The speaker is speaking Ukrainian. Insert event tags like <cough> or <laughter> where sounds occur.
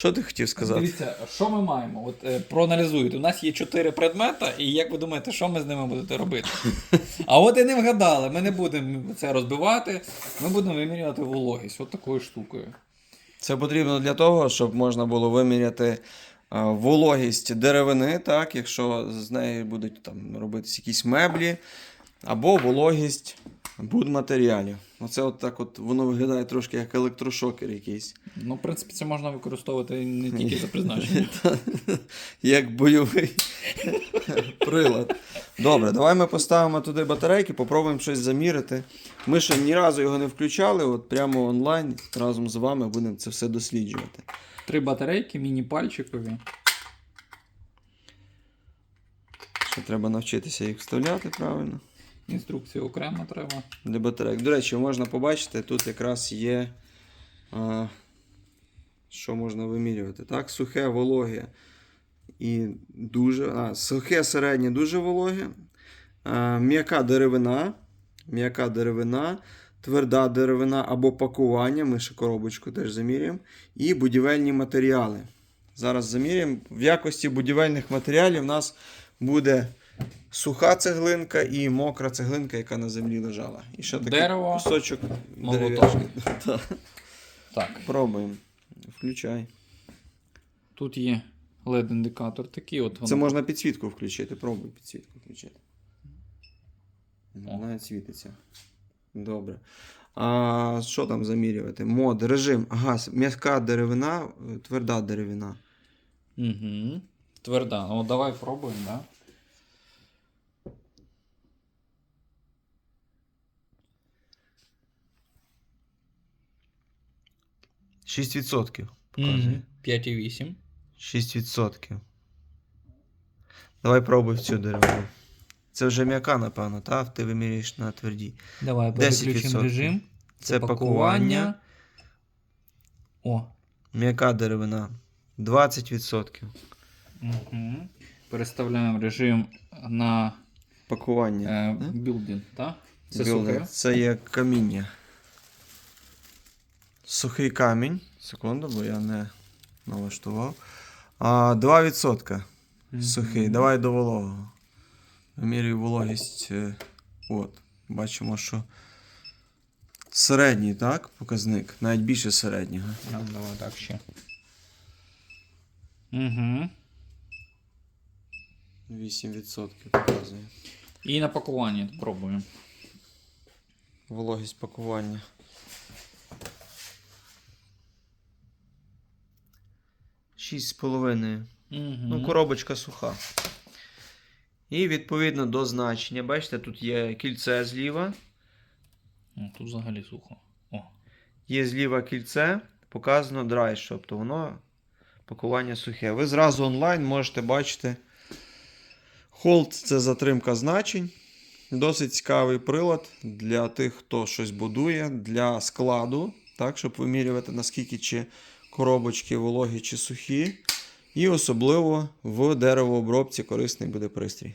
Що ти хотів сказати? Дивіться, що ми маємо? От е, проаналізуйте. У нас є чотири предмета, і як ви думаєте, що ми з ними будете робити? <laughs> А от і не вгадали. Ми не будемо це розбивати, ми будемо вимірювати вологість от такою штукою. Це потрібно для того, щоб можна було виміряти а, вологість деревини, так, якщо з неї будуть там робитись якісь меблі, або вологість будматеріалів. Оце от так от воно виглядає трошки як електрошокер якийсь. Ну, в принципі, це можна використовувати не тільки за призначенням. <laughs> Як бойовий прилад. Добре, давай ми поставимо туди батарейки, попробуємо щось замірити. Ми ще ні разу його не включали, от прямо онлайн разом з вами будемо це все досліджувати. Три батарейки, міні-пальчикові. Ще треба навчитися їх вставляти правильно. Інструкцію окремо треба. Для батарейок. До речі, можна побачити, тут якраз є. А, що можна вимірювати? Так, сухе, вологе і дуже. А, сухе, середнє, дуже вологе. А, м'яка деревина. М'яка деревина, тверда деревина або пакування. Ми ще коробочку теж замірюємо. І будівельні матеріали. Зараз замірюємо. В якості будівельних матеріалів у нас буде суха цеглинка і мокра цеглинка, яка на землі лежала. І ще такий Дерево, кусочок молоток. дерев'яшки. <laughs> Так. Пробуємо. Включай. тут є LED-індикатор такий. От Це воно. можна підсвітку включити. Пробуй підсвітку включити. Навіть світиться. Добре. А що там замірювати? Мод, режим, газ, м'яка деревина, е, тверда деревина. Угу. Тверда. Ну, давай пробуємо, да? – 6% показує. 5,8. 6%. Давай пробуй в цю деревину. Це вже м'яка, напевно, так? Ти вимірюєш на твердій. Давай 10%. переключимо режим. Це пакування. О. М'яка деревина. 20%. Угу. Переставляємо режим на Пакування. е, да? білдинг, так? Це. Це є каміння. Сухий камінь. Секунду, бо я не налаштував. А, 2% сухий. Давай до вологого. Вимірюю вологість. е, От. Бачимо, що середній, так? Показник. Навіть більше середнього. Ну, давай так ще. Угу. 8% показує. І на пакуванні пробуємо. Вологість пакування. Шість з половиною. Угу. Ну, коробочка суха. І відповідно до значення. Бачите, тут є кільце зліва. О, тут взагалі сухо. О. Є зліва кільце, показано драйш, тобто воно пакування сухе. Ви зразу онлайн можете бачити. Холд це затримка значень. Досить цікавий прилад для тих, хто щось будує, для складу, так, щоб вимірювати, наскільки чи коробочки вологі чи сухі. І особливо в деревообробці корисний буде пристрій.